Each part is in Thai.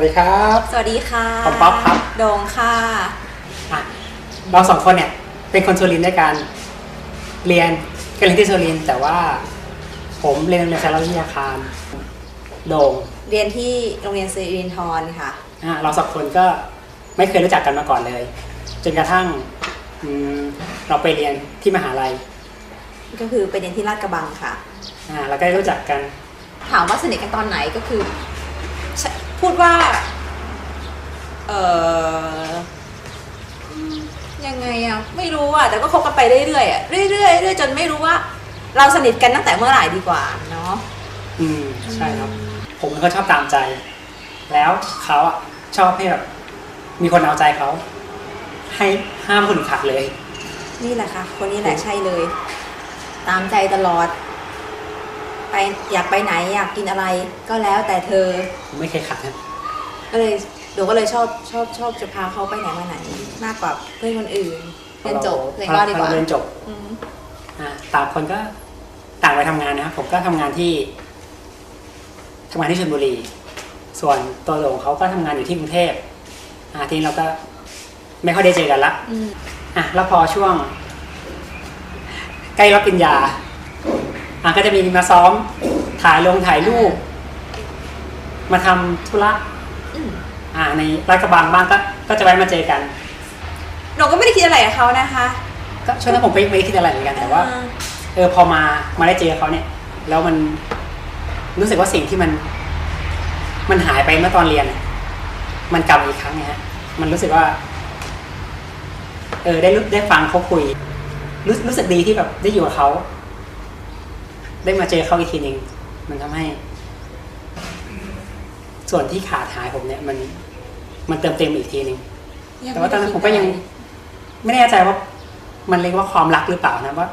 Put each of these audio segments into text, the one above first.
สวัสดีครับ สวัสดีค่ะผมป๊อปครับ โดงค่ะอะ เราสองคนเนี่ยเป็นคนสุรินทร์ด้วยกัน เรียนก็เรียนที่สุรินทร์แต่ว่า ผมเรียนโรงเรียนสารวิทยาคาร โด่งเรียนที่โรงเรียนสิรินทรค่ะอะเราสองคนก็ไม่เคยรู้จักกันมาก่อนเลย จนกระทั่งอืมเราไปเรียนที่มหาลัยก็คือไปเรียนที่ลาดกระบังค่ะ อ่าแล้วก็ได้รู้จักกัน ถามว่าสนิทกันตอนไหนก็คือใช่ พูดว่า เอออืมยังไงอะไม่รู้อะแต่ก็คบกันไปเรื่อยๆอะเรื่อยๆเรื่อยๆจนไม่รู้ว่า เราสนิทกันตั้งแต่เมื่อไหร่ดีกว่าเนาะอืมใช่ครับ ผมก็ชอบตามใจ แล้วเขาอะชอบให้แบบมีคนเอาใจเขา ให้ห้ามคนอื่นขัดเลย นี่แหละค่ะ คนนี้แหละใช่เลย ตามใจตลอด ไปอยากไปไหนอยากกินอะไรก็แล้วแต่เธอผมไม่เคยขัดนะก็เลยหนูก็เลยชอบชอบชอบจะพาเขาไปไหนมาไหน มากกว่าเพื่อนคนอื่นเรียนจบเรียนก็ดีกว่าเรียนจบอืมอ่าต่างคนก็ต่างไปทำงานนะครับผมก็ทำงานที่ทำงานที่ชลบุรี ส่วนตัวโด่งเขาก็ทำงานอยู่ที่กรุงเทพอ่าทีนี้เราก็ไม่ค่อยได้เจอกันละอืมอะแล้วพอช่วง ใกล้รับปริญญา อะก็จะมีมาซ้อม ถ่ายลงถ่ายรูป มาทำธุระอืมอ่า ในรัฐกระบังบ้างก็ ก็จะไว้มาเจอกันหนูก็ไม่ได้คิดอะไรกับเขานะคะ ก็ช่วงนั้นผมก็ยังไม่ได้คิดอะไรเหมือนกันแต่ว่าอ่เออพอมามาได้เจอเขาเนี่ย แล้วมันรู้สึกว่าสิ่งที่มัน มันหายไปเมื่อตอนเรียนน่ะมันกลับมาอีกครั้งเนี่ยฮะ มันรู้สึกว่า เออได้รู้ได้ฟังเขาคุย รู้รู้สึกดีที่แบบได้อยู่กับเขา ได้มาเจอเขาอีกทีหนึ่งมันทำให้ ส่วนที่ขาดหายผมเนี่ย มัน มันเติมเต็มอีกทีหนึ่งยังแต่ว่าตอนนั้นไได้ผมก็ยังคิดอะไม่แน่ใจว่า มันเรียกว่าความรักหรือเปล่านะว่า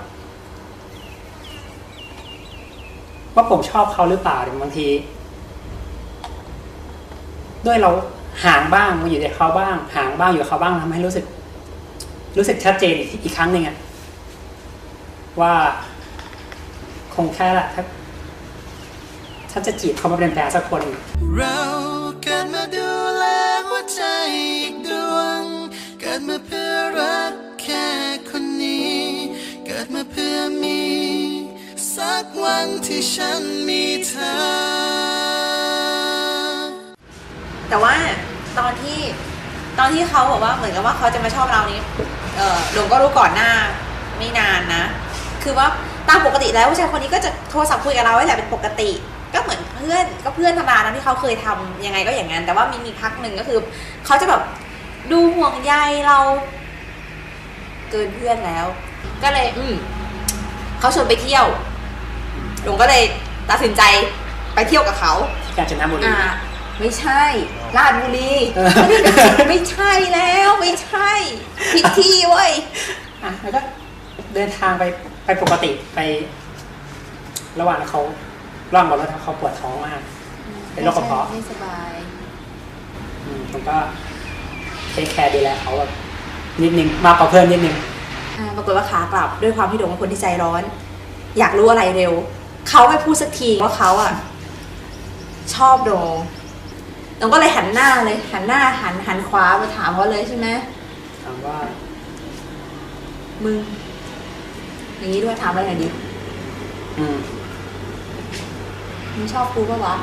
ว่าผมชอบเขาหรือเปล่าเนี่ยบางที ด้วยเราห่างบ้างมาอยู่กับเขาบ้าง ห่างบ้างอยู่กับเขาบ้างทำให้รู้สึก รู้สึกชัดเจนอีกอีกครั้งหนึ่งอะว่า คงแค่ละถ้าถ้าจะจีบเขามาเป็นแฟนสักคน เราเกิดมาดูแลหัวใจอีกดวง เกิดมาเพื่อรักแค่คนนี้ เกิดมาเพื่อมี สักวันที่ฉันมีเธอ แต่ว่าตอนที่ตอนที่เขาบอกว่าเหมือนกับว่าเขาจะมาชอบเรานี้ เออหลงก็รู้ก่อนหน้าไม่นานนะ คือว่า ตามปกติแล้วผู้ชายคนนี้ก็จะโทรศัพท์คุยกับเราไว้แหละเป็นปกติ ก็เหมือนเพื่อนก็เพื่อนธรรมดานะที่เขาเคยทำยังไงก็อย่างนั้น แต่ว่ามีมีพักหนึ่งก็คือเขาจะแบบดูห่วงใยเราเกินเพื่อนแล้ว ก็เลย อืมเขาชวนไปเที่ยวหลงก็เลยตัดสินใจไปเที่ยวกับเขากาญจนบุรีอ่าไม่ใช่ราชบุรีเออไม่ใช่แล้ว ไม่ใช่ผิดที่เว้ยอะแล้วก็ เดินทางไปไปปกติไประหว่างนั้นเขาร่างบอกว่าเขาปวดท้องมาก เป็นโรคกระเพาะไม่สบายอืมผมก็เทคแคร์ดูแลเขาแบบนิดนึงมากกว่าเพื่อนนิดนึงอ่าปรากฏว่าขากลับด้วยความที่โด่งเป็นคนที่ใจร้อน อยากรู้อะไรเร็ว เขาไม่พูดสักทีว่าเขาอะ ชอบโด่งโด่งก็เลยหันหน้าเลย หันหน้าหันหันขวาไปถามเขาเลยใช่ไหมถามว่า มึง อย่างนี้ด้วยถามอะไรหน่อยดิอืมมึงชอบกูปะวะ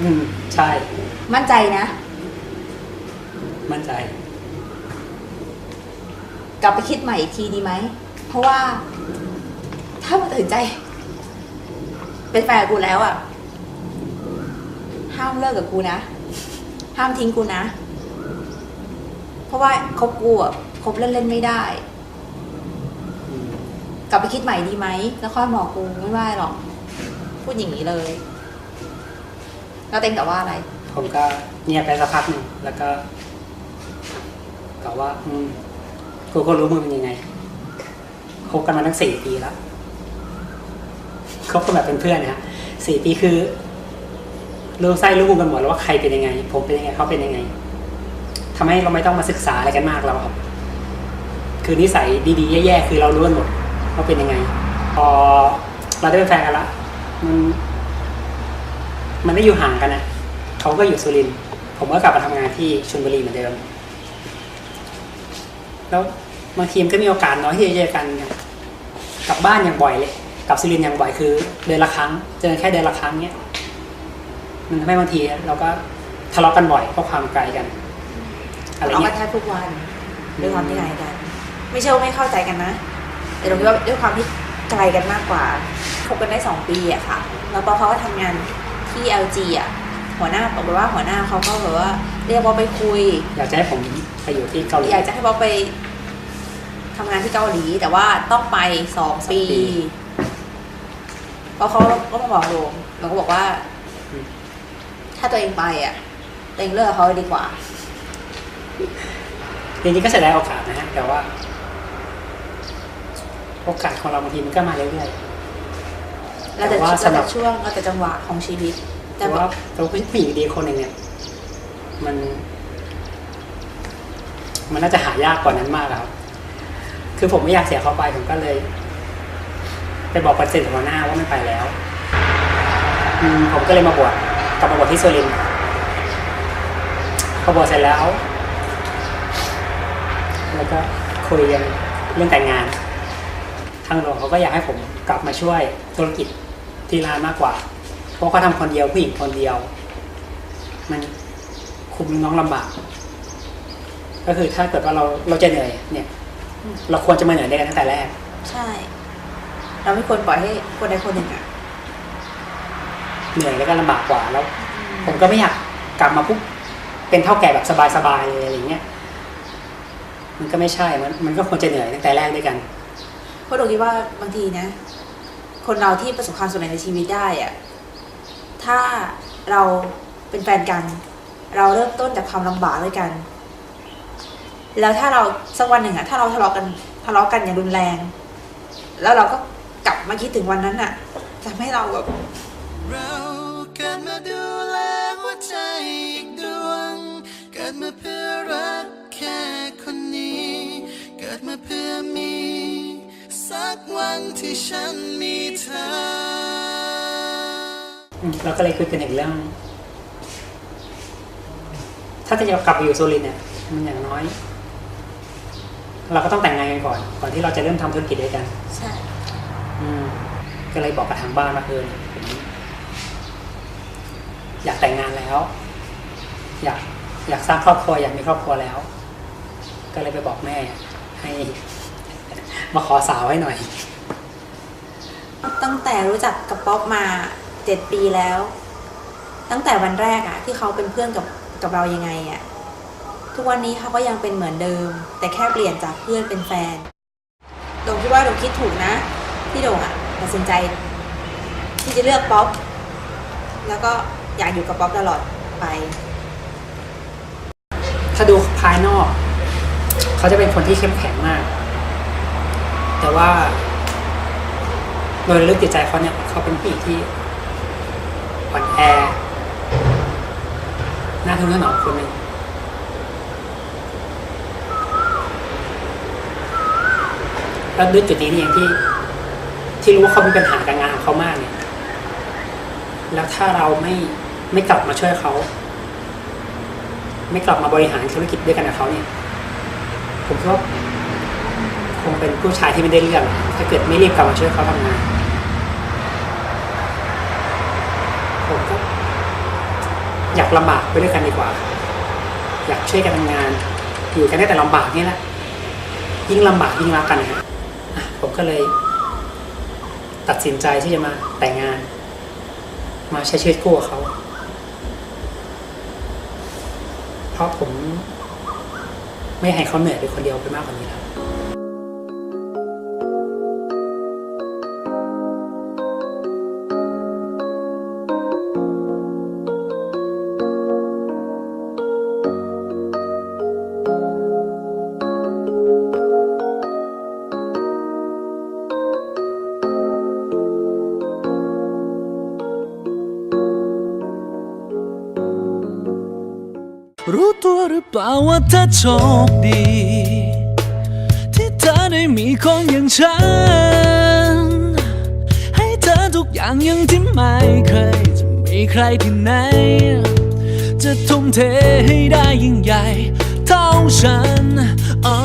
อืมใช่ มั่นใจนะ มั่นใจ กลับไปคิดใหม่อีกทีดีไหม เพราะว่า ถ้ามึงตัดสินใจ เป็นแฟนกับกูแล้วอะ ห้ามเลิกกับกูนะ ห้ามทิ้งกูนะ เพราะว่าคบกูอะคบเล่นๆไม่ได้อืม กลับไปคิดใหม่ดีไหมแล้วค่อยบอกกูไม่ว่าหรอก พูดอย่างนี้เลย แล้วเต็งแต่ว่าอะไร ผมก็เงียบไปสักพักหนึ่งแล้วก็กล่าวว่า อืมกูก็รู้มึงเป็นยังไงคบกันมาตั้งสี่ปีแล้วคบกันแบบเป็นเพื่อนนะฮะสี่ปีคือรู้ไส้รู้มุมกันหมดแล้วว่าใครเป็นยังไง ผมเป็นยังไงเขาเป็นยังไงทำให้เราไม่ต้องมาศึกษาอะไรกันมากแล้วครับ คือนิสัยดีๆแย่ๆคือเรารู้กันหมด ว่าเป็นยังไง พอเราได้เป็นแฟนกันละมัน มันได้อยู่ห่างกันนะเขาก็อยู่สุรินทร์ผมก็กลับมาทำงานที่ชลบุรีเหมือนเดิม แล้วบางทีมนก็มีโอกาสน้อยที่จะเจอกันเนี่ยกลับบ้านอย่างบ่อยเลยกลับสุรินทร์อย่างบ่อยคือเดือนละครั้ง เจอแค่เดือนละครั้งเนี่ยมันทำให้บางทีเราก็ทะเลาะกันบ่อยเพราะความไกลกันอะไรเราเงี้ก็ยแทบทุกวันด้วยความที่ไกลกัน ไม่ใช่ว่าไม่เข้าใจกันนะ แต่เราคิดว่าด้วยความที่ไกลกันมากกว่าคบกันได้สองปีอะค่ะแล้วพอเขาก็ทำงานที่ LG อะหัวหน้าบอกว่าหัวหน้าเขาก็แบบว่า เรียกว่าไปคุย อยากจะให้ผมไปอยู่ที่เกาหลี อยากจะให้บ๊อบไปทำงานที่เกาหลี แต่ว่าต้องไปสองปีปี เพราะเขาก็มาบอกโดมเราก็บอกว่าอืมถ้าตัวเองไปอะตัวเองเลิกกับเขาดีกว่า จริงๆก็เสียดายโอกาสนะฮะแต่ว่า โอกาสของเราบางทีมันก็มาเรื่อยๆแล้วแต่แต่ว่าแล้วสำหรัแต่บช่วงแล้วแต่จังหวะของชีวิต แต่แต่ว่าว่าตัวผู้หญิงดีคนหนึ่งเนี่ยมัน มันน่าจะหายากกว่านั้นมากอะครับ คือผมไม่อยากเสียเขาไปผมก็เลยไปบอกปฏิเสธหัวหน้าว่าไม่ไปแล้วอืมผมก็เลยมาบวชกลับมาบวชที่สุรินทร์พอบวชเสร็จแล้ว แล้วก็คุยกันเรื่องแต่งงาน ทางหลวงเขาก็อยากให้ผมกลับมาช่วยธุรกิจที่ร้านมากกว่า เพราะเขาทำคนเดียวผู้หญิงคนเดียว มันคุมน้องลำบาก ก็คือถ้าเกิดว่าเราเราจะเหนื่อยเนี่ย เราควรจะมาเหนื่อยด้วยกันตั้งแต่แรก ใช่ เราไม่ควรปล่อยให้คนใดคนหนึ่งอะเหนื่อยแล้วก็ลำบากกว่าแล้ว ผมก็ไม่อยากกลับมาปุ๊บเป็นเท่าแก่แบบสบายๆเลยอะไรเงี้ยมันก็ไม่ใช่มันมันก็ควรจะเหนื่อยตั้งแต่แรกด้วยกัน เพราะเราคิดว่าบางทีนะ คนเราที่ประสบความสำเร็จในชีวิตได้อะถ้าเราเป็นแฟนกัน เราเริ่มต้นจากความลำบากด้วยกัน แล้วถ้าเราสักวันหนึ่งอะถ้าเราทะเลาะกันทะเลาะกันอย่างรุนแรง แล้วเราก็กลับมาคิดถึงวันนั้นอะทำให้เราแบบเราเกิดมาดูแลหัวใจอีกดวง เกิดมาเพื่อรักแค่คนนี้ เกิดมาเพื่อมี สักวันที่ฉันมีเธออืมเราก็เลยคุยกันอีกเรื่อง ถ้าจะกลับไปอยู่โซลินทร์เนี่ย มันอย่างน้อย เราก็ต้องแต่งงานกันก่อน ก่อนที่เราจะเริ่มทำธุรกิจด้วยกัน ใช่อืมก็เลยบอกกับทางบ้านว่าเออเนี่ยผมอยากแต่งงานแล้ว อยากอยากสร้างครอบครัวอยากมีครอบครัวแล้ว ก็เลยไปบอกแม่ให้ มาขอสาวให้หน่อย ตั้งแต่รู้จักกับป๊อปมาเจ็ดปีแล้ว ตั้งแต่วันแรกอะที่เขาเป็นเพื่อนกับกับเรายังไงอะทุกวันนี้เขาก็ยังเป็นเหมือนเดิม แต่แค่เปลี่ยนจากเพื่อนเป็นแฟนโด่งคิดว่าโด่งคิดถูกนะ ที่โด่งอะตัดสินใจ ที่จะเลือกป๊อปแล้วก็อยากอยู่กับป๊อปตลอดไป ถ้าดูภายนอก เขาจะเป็นคนที่เข้มแข็งมาก แต่ว่า โดยลึกจิตใจเขาเนี่ยเขาเป็นผู้หญิงที่อ่อนแอหน้าทุนถนอคนหนึ่งแล้วด้วยจุดนี้นี่เองที่ ที่รู้ว่าเขามีปัญหากับงานของเขามากเนี่ย แล้วถ้าเราไม่ไม่กลับมาช่วยเขา ไม่กลับมาบริหารธุรกิจด้วยกันกับเขาเนี่ย ผมคิดว่า งเป็นผู้ชายที่ไม่ได้เรื่องถ้าเกิดไม่รีบกลับมาช่วยเขาทำงานผมก็อยากลำบากไปด้วยกันดีกว่า อยากช่วยกันทำงาน อยู่กันได้แต่ลำบากนี่แหละยิ่งลำบากยิ่งรักกันนะผมก็เลย ตัดสินใจที่จะมาแต่งงาน มาใช้ชีวิตคู่กับเขา เพราะผม ไม่ให้เขาเหนื่อยไปคนเดียวไปมากกว่านี้แล้ว รู้ตัวหรือเปล่าว่าเธอโชคดี ที่เธอได้มีคนอย่างฉัน ให้เธอทุกอย่างอย่างที่ไม่เคย จะมีมีใครที่ไหน จะทุ่มเทให้ได้ยิ่งใหญ่เท่าฉันอ๋อ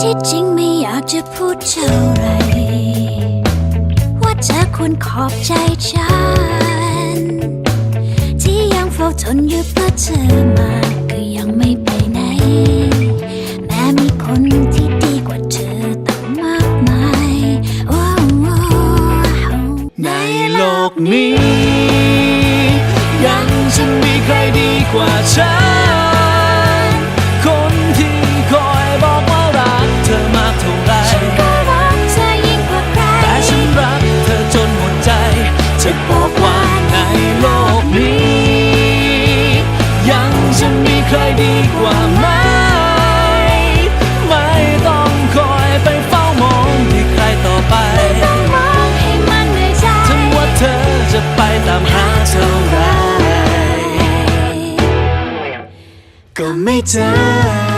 ที่จริงไม่อยากจะพูดเท่าไหรว่าเธอควรขอบใจฉัน ที่ยังเฝ้าทนอยู่ เจอเธอมาก็ยังไม่ไปไหน แม้มีคนที่ดีกว่าเธอตั้งมากมายว้าวในโลกนี้ ยังจะมีใครดีกว่าฉัน ก็ไม่เจอ